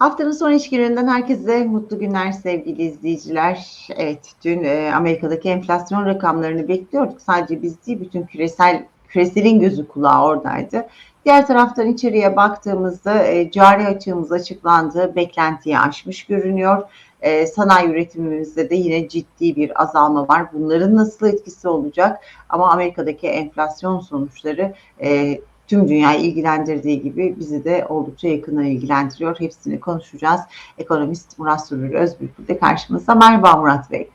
Haftanın son iş gününden herkese mutlu günler sevgili izleyiciler. Evet dün e, Amerika'daki enflasyon rakamlarını bekliyorduk. Sadece biz değil bütün küresel küreselin gözü kulağı oradaydı. Diğer taraftan içeriye baktığımızda e, cari açığımız açıklandı. Beklentiyi aşmış görünüyor. E, sanayi üretimimizde de yine ciddi bir azalma var. Bunların nasıl etkisi olacak? Ama Amerika'daki enflasyon sonuçları e, tüm dünyayı ilgilendirdiği gibi bizi de oldukça yakından ilgilendiriyor. Hepsini konuşacağız. Ekonomist Murat Sürür Özbürkül de karşımızda. Merhaba Murat Bey.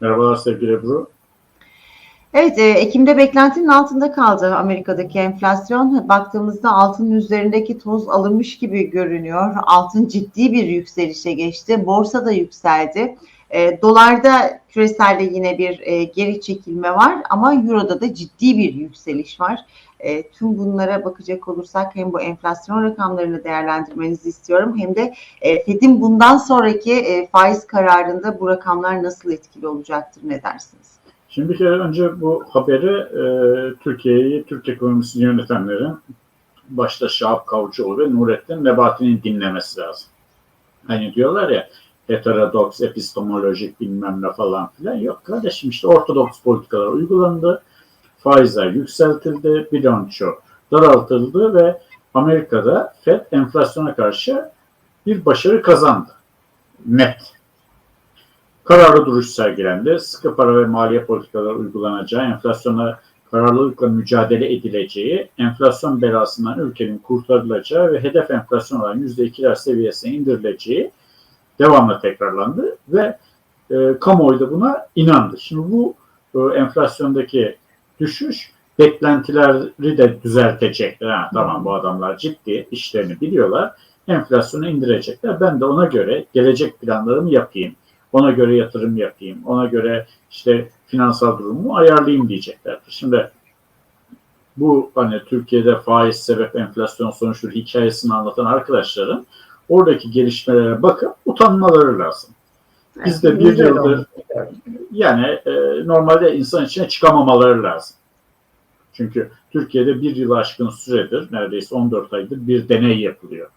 Merhabalar sevgili Ebru. Evet, e, Ekim'de beklentinin altında kaldı Amerika'daki enflasyon. Baktığımızda altının üzerindeki toz alınmış gibi görünüyor. Altın ciddi bir yükselişe geçti. Borsa da yükseldi. E, dolarda küreselde yine bir e, geri çekilme var ama Euro'da da ciddi bir yükseliş var. E, tüm bunlara bakacak olursak hem bu enflasyon rakamlarını değerlendirmenizi istiyorum hem de e, Fed'in bundan sonraki e, faiz kararında bu rakamlar nasıl etkili olacaktır ne dersiniz? Şimdi bir kere önce bu haberi e, Türkiye'yi, Türk ekonomisini yönetenlerin başta Şahap Kavcıoğlu ve Nurettin Nebati'nin dinlemesi lazım. Hani diyorlar ya heterodoks, epistemolojik bilmem ne falan filan. Yok kardeşim işte ortodoks politikalar uygulandı. Faizler yükseltildi, bilanço daraltıldı ve Amerika'da FED enflasyona karşı bir başarı kazandı. Net. Kararlı duruş sergilendi. Sıkı para ve maliye politikaları uygulanacağı, enflasyona kararlılıkla mücadele edileceği, enflasyon belasından ülkenin kurtarılacağı ve hedef enflasyon olan %2'ler seviyesine indirileceği devamlı tekrarlandı ve e, kamuoyu da buna inandı. Şimdi bu e, enflasyondaki düşüş beklentileri de düzeltecekler. Ha, tamam bu adamlar ciddi işlerini biliyorlar. Enflasyonu indirecekler. Ben de ona göre gelecek planlarımı yapayım. Ona göre yatırım yapayım. Ona göre işte finansal durumumu ayarlayayım diyeceklerdir. Şimdi bu hani Türkiye'de faiz sebep enflasyon sonuçları hikayesini anlatan arkadaşların oradaki gelişmelere bakıp utanmaları lazım. Biz de bir yıldır yani e, normalde insan içine çıkamamaları lazım. Çünkü Türkiye'de bir yıl aşkın süredir, neredeyse 14 aydır bir deney yapılıyor.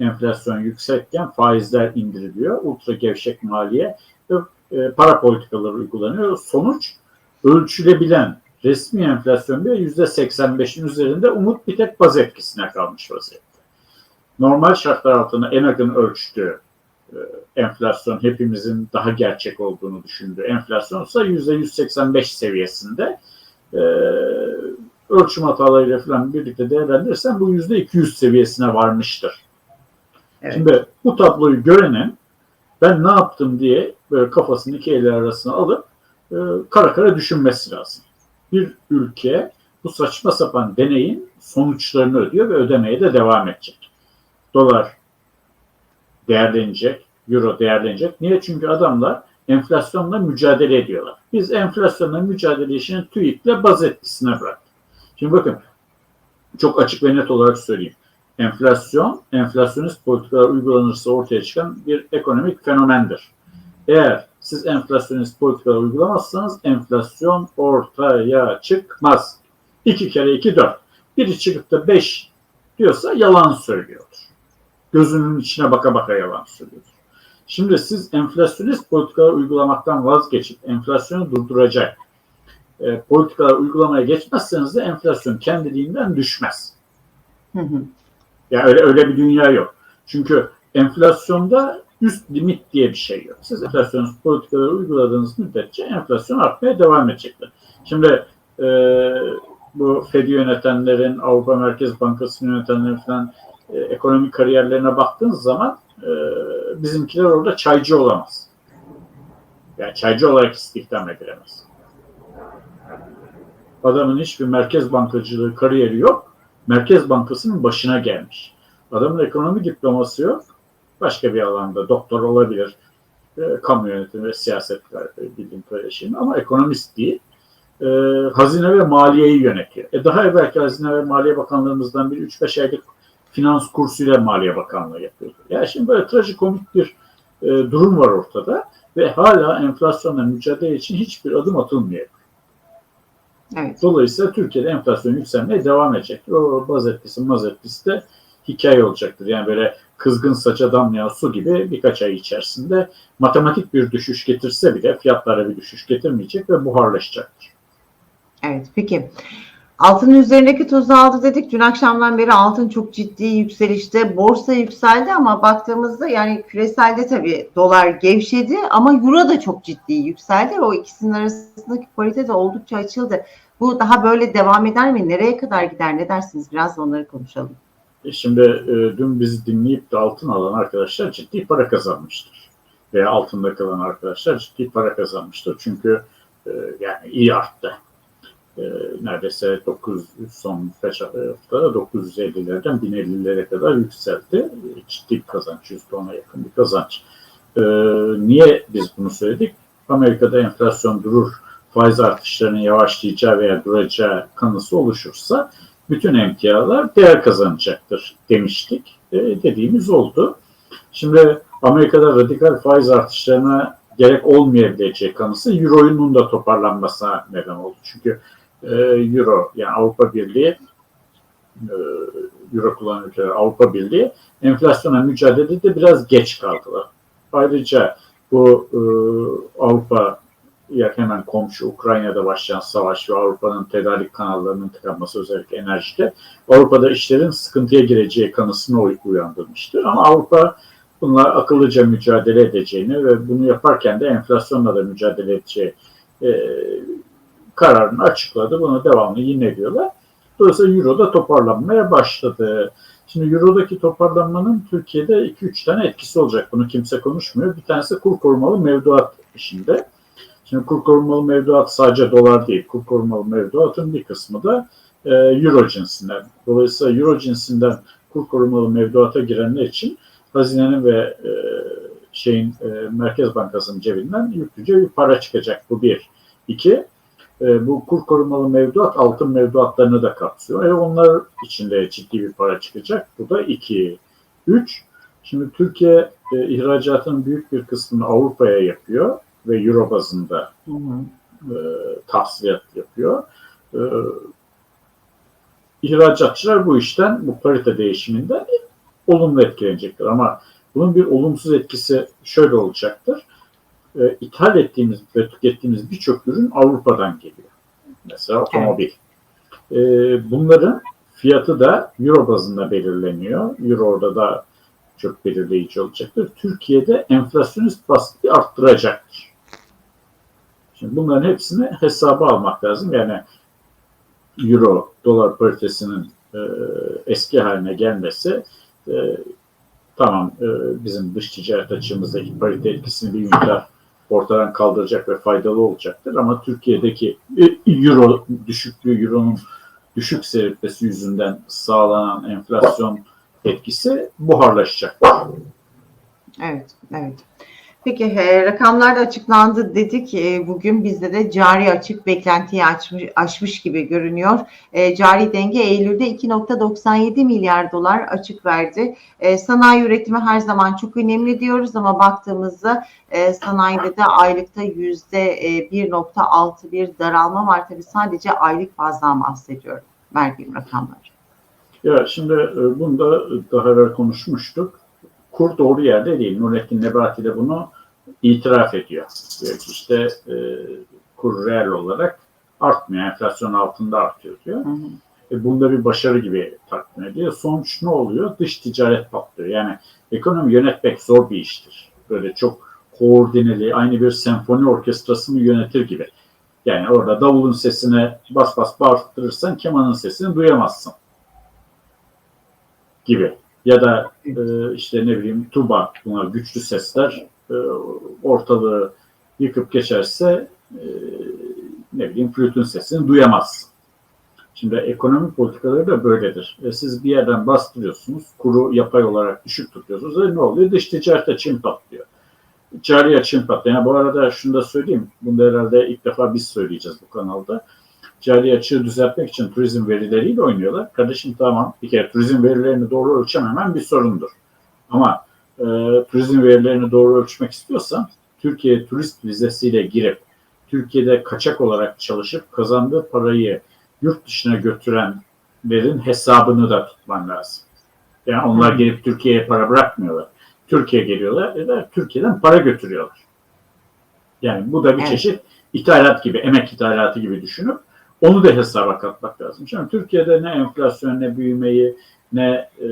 Enflasyon yüksekken faizler indiriliyor, ultra gevşek maliye ve e, para politikaları uygulanıyor. Sonuç ölçülebilen resmi enflasyon bile %85'in üzerinde umut bir tek baz etkisine kalmış vaziyette. Normal şartlar altında en yakın ölçtüğü enflasyon hepimizin daha gerçek olduğunu düşündüğü enflasyon ise %185 seviyesinde e, ölçüm hatalarıyla falan birlikte değerlendirirsen bu %200 seviyesine varmıştır. Evet. Şimdi bu tabloyu görenin ben ne yaptım diye böyle kafasını iki eller arasına alıp e, kara kara düşünmesi lazım. Bir ülke bu saçma sapan deneyin sonuçlarını ödüyor ve ödemeye de devam edecek. Dolar değerlenecek, euro değerlenecek. Niye? Çünkü adamlar enflasyonla mücadele ediyorlar. Biz enflasyonla mücadele işini TÜİK'le baz etkisine bıraktık. Şimdi bakın çok açık ve net olarak söyleyeyim. Enflasyon, enflasyonist politikalar uygulanırsa ortaya çıkan bir ekonomik fenomendir. Eğer siz enflasyonist politikalar uygulamazsanız enflasyon ortaya çıkmaz. İki kere iki dört. Biri çıkıp da beş diyorsa yalan söylüyordur. Gözünün içine baka baka yalan söylüyordur. Şimdi siz enflasyonist politikalar uygulamaktan vazgeçip enflasyonu durduracak e, politikalar uygulamaya geçmezseniz de enflasyon kendiliğinden düşmez. Hı hı. Yani öyle öyle bir dünya yok. Çünkü enflasyonda üst limit diye bir şey yok. Siz enflasyonist politikaları uyguladığınız müddetçe enflasyon artmaya devam edecektir. Şimdi e, bu Fed'i yönetenlerin, Avrupa Merkez Bankası'nı yönetenlerin falan e, ekonomik kariyerlerine baktığınız zaman e, bizimkiler orada çaycı olamaz. Yani çaycı olarak istihdam edilemez. Adamın hiçbir merkez bankacılığı kariyeri yok. Merkez Bankası'nın başına gelmiş. Adamın ekonomi diploması yok. Başka bir alanda doktor olabilir. E, kamu yönetimi ve siyaset bildiğim kadarıyla ama ekonomist değil. E, hazine ve maliyeyi yönetiyor. E, daha evvelki Hazine ve Maliye Bakanlığımızdan bir 3-5 aylık finans kursuyla Maliye Bakanlığı yapıyordu. Yani şimdi böyle trajikomik bir e, durum var ortada ve hala enflasyonla mücadele için hiçbir adım atılmıyor. Evet. Dolayısıyla Türkiye'de enflasyon yükselmeye devam edecek. O baz etkisi, maz etkisi de hikaye olacaktır. Yani böyle kızgın saça damlayan su gibi birkaç ay içerisinde matematik bir düşüş getirse bile fiyatlara bir düşüş getirmeyecek ve buharlaşacaktır. Evet peki. Altının üzerindeki tozu aldı dedik. Dün akşamdan beri altın çok ciddi yükselişte. Borsa yükseldi ama baktığımızda yani küreselde tabii dolar gevşedi ama euro da çok ciddi yükseldi. O ikisinin arasındaki parite de oldukça açıldı. Bu daha böyle devam eder mi? Nereye kadar gider? Ne dersiniz? Biraz onları konuşalım. E şimdi e, dün bizi dinleyip de altın alan arkadaşlar ciddi para kazanmıştır. Veya altında kalan arkadaşlar ciddi para kazanmıştır. Çünkü e, yani iyi arttı. E, neredeyse 900 son beş haftada 950'lerden 1050'lere kadar yükseldi. Ciddi bir kazanç, %10'a yakın bir kazanç. E, niye biz bunu söyledik? Amerika'da enflasyon durur, faiz artışlarının yavaşlayacağı veya duracağı kanısı oluşursa bütün emtialar değer kazanacaktır demiştik. E, dediğimiz oldu. Şimdi Amerika'da radikal faiz artışlarına gerek olmayabileceği kanısı Euro'nun da toparlanmasına neden oldu. Çünkü e, Euro yani Avrupa Birliği e, Euro kullanan Avrupa Birliği enflasyona mücadelede biraz geç kaldılar. Ayrıca bu e, Avrupa ya hemen komşu Ukrayna'da başlayan savaş ve Avrupa'nın tedarik kanallarının tıkanması özellikle enerjide Avrupa'da işlerin sıkıntıya gireceği kanısını uyandırmıştır. Ama Avrupa bunlar akıllıca mücadele edeceğini ve bunu yaparken de enflasyonla da mücadele edeceği e, kararını açıkladı. Bunu devamlı yine diyorlar. Dolayısıyla Euro da toparlanmaya başladı. Şimdi Euro'daki toparlanmanın Türkiye'de 2-3 tane etkisi olacak. Bunu kimse konuşmuyor. Bir tanesi kur korumalı mevduat işinde. Şimdi kur korumalı mevduat sadece dolar değil. Kur korumalı mevduatın bir kısmı da e, euro cinsinden. Dolayısıyla euro cinsinden kur korumalı mevduata girenler için hazinenin ve e, şeyin e, Merkez Bankası'nın cebinden yüklüce bir para çıkacak. Bu bir. İki, e, bu kur korumalı mevduat altın mevduatlarını da kapsıyor. E, onlar içinde ciddi bir para çıkacak. Bu da iki. Üç, şimdi Türkiye e, ihracatının büyük bir kısmını Avrupa'ya yapıyor ve Euro bazında hı hı. E, tahsilat yapıyor. E, ihracatçılar bu işten, bu parite değişiminden olumlu etkilenecektir. Ama bunun bir olumsuz etkisi şöyle olacaktır. E, ithal ettiğimiz ve tükettiğimiz birçok ürün Avrupa'dan geliyor. Mesela otomobil. E, bunların fiyatı da Euro bazında belirleniyor. Euro orada da çok belirleyici olacaktır. Türkiye'de enflasyonist baskıyı arttıracaktır. Şimdi bunların hepsini hesaba almak lazım. Yani euro dolar paritesinin e, eski haline gelmesi e, tamam e, bizim dış ticaret açığımızdaki parite etkisini bir miktar ortadan kaldıracak ve faydalı olacaktır. Ama Türkiye'deki e, euro düşüklüğü, euronun düşük seyretmesi yüzünden sağlanan enflasyon etkisi buharlaşacaktır. Evet, evet. Peki e, rakamlar da açıklandı dedik. E, bugün bizde de cari açık beklentiyi açmış, aşmış gibi görünüyor. E, cari denge Eylül'de 2.97 milyar dolar açık verdi. E, sanayi üretimi her zaman çok önemli diyoruz ama baktığımızda e, sanayide de aylıkta yüzde 1.6 bir daralma var. Tabii sadece aylık bazdan bahsediyorum verdiğim rakamlar. Ya şimdi e, bunu da daha evvel konuşmuştuk kur doğru yerde değil. Nurettin Nebati de bunu itiraf ediyor. Diyor ki işte e, kur reel olarak artmıyor. Enflasyon altında artıyor diyor. Hı hı. E, bunda bir başarı gibi takdim ediyor. Sonuç ne oluyor? Dış ticaret patlıyor. Yani ekonomi yönetmek zor bir iştir. Böyle çok koordineli, aynı bir senfoni orkestrasını yönetir gibi. Yani orada davulun sesine bas bas bağırttırırsan kemanın sesini duyamazsın gibi ya da e, işte ne bileyim tuba bunlar güçlü sesler e, ortalığı yıkıp geçerse e, ne bileyim flütün sesini duyamaz. Şimdi ekonomi politikaları da böyledir. E, siz bir yerden bastırıyorsunuz, kuru yapay olarak düşük tutuyorsunuz. E, ne oluyor? Dış ticarette çim patlıyor. Cari açım patlıyor. Yani bu arada şunu da söyleyeyim. Bunu da herhalde ilk defa biz söyleyeceğiz bu kanalda cari açığı düzeltmek için turizm verileriyle oynuyorlar. Kardeşim tamam bir kere turizm verilerini doğru ölçememen bir sorundur. Ama e, turizm verilerini doğru ölçmek istiyorsan Türkiye turist vizesiyle girip Türkiye'de kaçak olarak çalışıp kazandığı parayı yurt dışına götürenlerin hesabını da tutman lazım. Yani onlar gelip Türkiye'ye para bırakmıyorlar. Türkiye geliyorlar da Türkiye'den para götürüyorlar. Yani bu da bir Evet. çeşit ithalat gibi, emek ithalatı gibi düşünüp onu da hesaba katmak lazım. Şimdi Türkiye'de ne enflasyon, ne büyümeyi, ne e,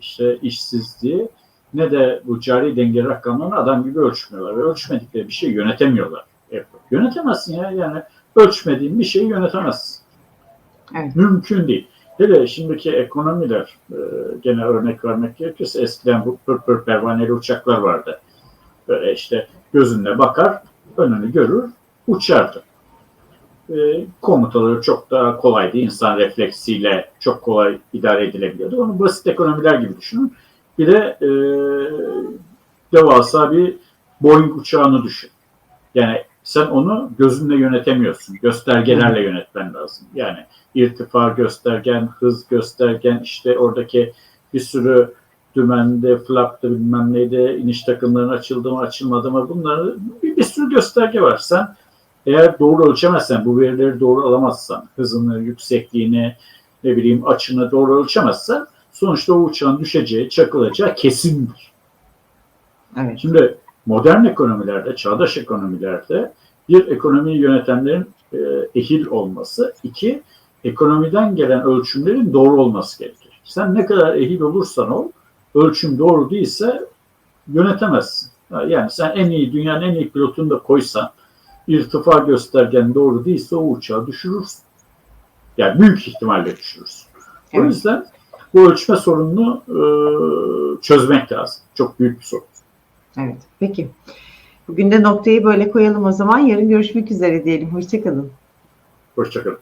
işte işsizliği, ne de bu cari denge rakamlarını adam gibi ölçmüyorlar. Ve ölçmedikleri bir şeyi yönetemiyorlar. Evet. Yönetemezsin ya. Yani ölçmediğin bir şeyi yönetemezsin. Evet. Mümkün değil. Hele şimdiki ekonomiler, e, gene örnek vermek gerekirse eskiden bu pır pır pervaneli uçaklar vardı. Böyle işte gözünle bakar, önünü görür, uçardı. E, komutaları çok daha kolaydı. İnsan refleksiyle çok kolay idare edilebiliyordu. Onu basit ekonomiler gibi düşünün. Bir de e, devasa bir Boeing uçağını düşün. Yani sen onu gözünle yönetemiyorsun. Göstergelerle yönetmen lazım. Yani irtifa göstergen, hız göstergen, işte oradaki bir sürü dümende, flaptı bilmem neydi, iniş takımlarının açıldı mı açılmadı mı bunları bir, bir sürü gösterge var. Sen eğer doğru ölçemezsen, bu verileri doğru alamazsan, hızını, yüksekliğini, ne bileyim açını doğru ölçemezsen sonuçta o uçağın düşeceği, çakılacağı kesindir. Evet. Şimdi modern ekonomilerde, çağdaş ekonomilerde bir ekonomiyi yönetenlerin e, ehil olması, iki ekonomiden gelen ölçümlerin doğru olması gerekir. Sen ne kadar ehil olursan ol, ölçüm doğru değilse yönetemezsin. Yani sen en iyi, dünyanın en iyi pilotunu da koysan, irtifa göstergen doğru değilse o uçağı düşürürsün. Yani büyük ihtimalle düşürürsün. O Evet. yüzden bu ölçme sorununu e, çözmek lazım. Çok büyük bir sorun. Evet. Peki. Bugün de noktayı böyle koyalım o zaman. Yarın görüşmek üzere diyelim. Hoşçakalın. Hoşçakalın.